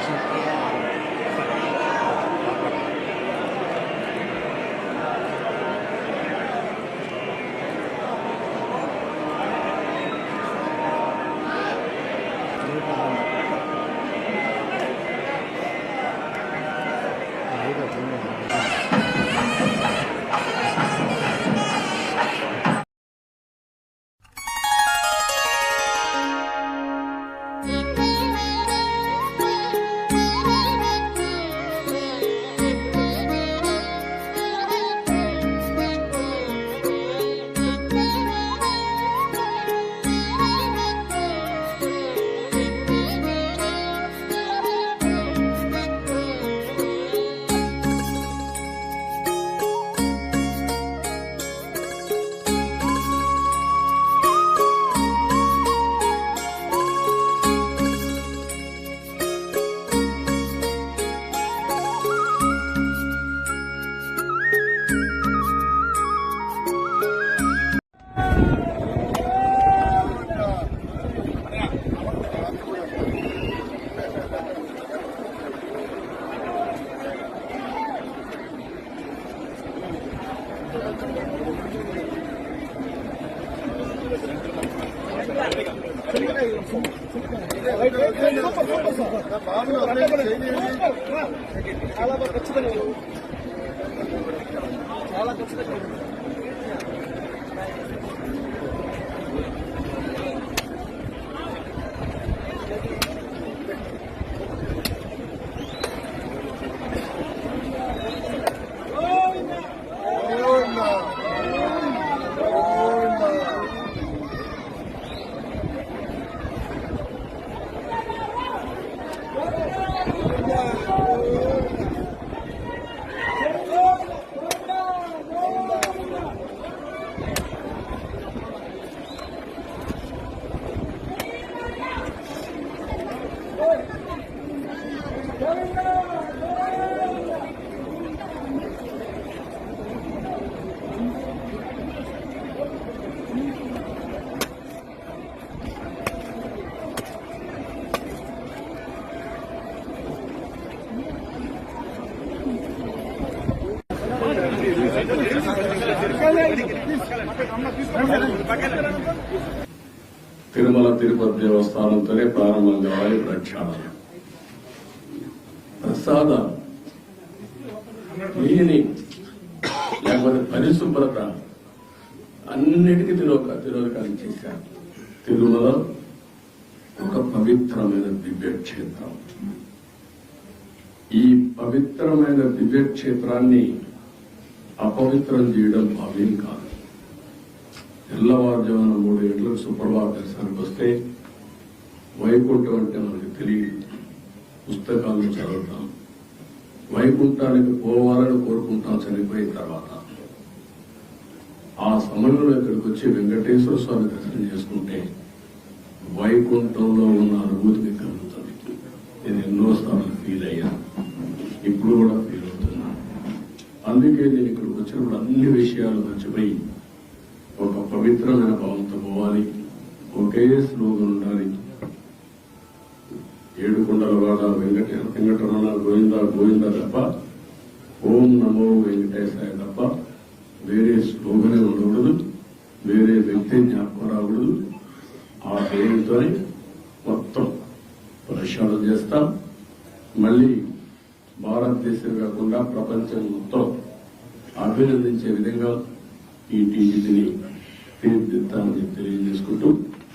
sessions. చాలా ఖచ్చితంగా చాలా ఖచ్చితంగా తిరుమల తిరుపతి దేవస్థానంతోనే ప్రారంభం కావాలి ప్రక్షాళన. ప్రసాదం. క్లీనింగ్ లేకపోతే పరిశుభ్రత అన్నిటికీ తిరోక తిరోధకాలు చేశారు. తిరుమల ఒక పవిత్రమైన దివ్య క్షేత్రం ఈ పవిత్రమైన దివ్య క్షేత్రాన్ని అపవిత్రం చేయడం భావ్యం కాదు. తెల్లవారుజామున మూడు గంటలకు సుప్రభాత దర్శనానికి వస్తే వైకుంఠం అంటే మనకు తెలియదు. పుస్తకాలను చదువుతాం. వైకుంఠానికి పోవాలని కోరుకుంటాం చనిపోయిన తర్వాత. ఆ సమయంలో ఇక్కడికి వచ్చి వెంకటేశ్వర స్వామి దర్శనం చేసుకుంటే వైకుంఠంలో ఉన్న అనుభూతి కలుగుతుంది. నేను ఎన్నో సార్లు ఫీల్ అయ్యాను. ఇప్పుడు కూడా అందుకే నేను ఇక్కడికి వచ్చినప్పుడు అన్ని విషయాలు మర్చిపోయి ఒక పవిత్రమైన భావంతో పోవాలి. ఒకే స్లోగన్ ఉండాలి. ఏడు కొండల వాడ వెంకట వెంకటరమణ గోవింద గోవింద తప్ప ఓం నమో వెంకటేశాయ తప్ప వేరే స్లోగనే ఉండకూడదు. వేరే వ్యక్తి జ్ఞాపకం రాకూడదు. ఆ పేరుతోనే మొత్తం ప్రక్షాళన చేస్తాం. మళ్ళీ భారతదేశం కాకుండా ప్రపంచం మొత్తం అభినందించే విధంగా ఈ టీడీపీని తీర్చిదిద్దామని తెలియజేసుకుంటూ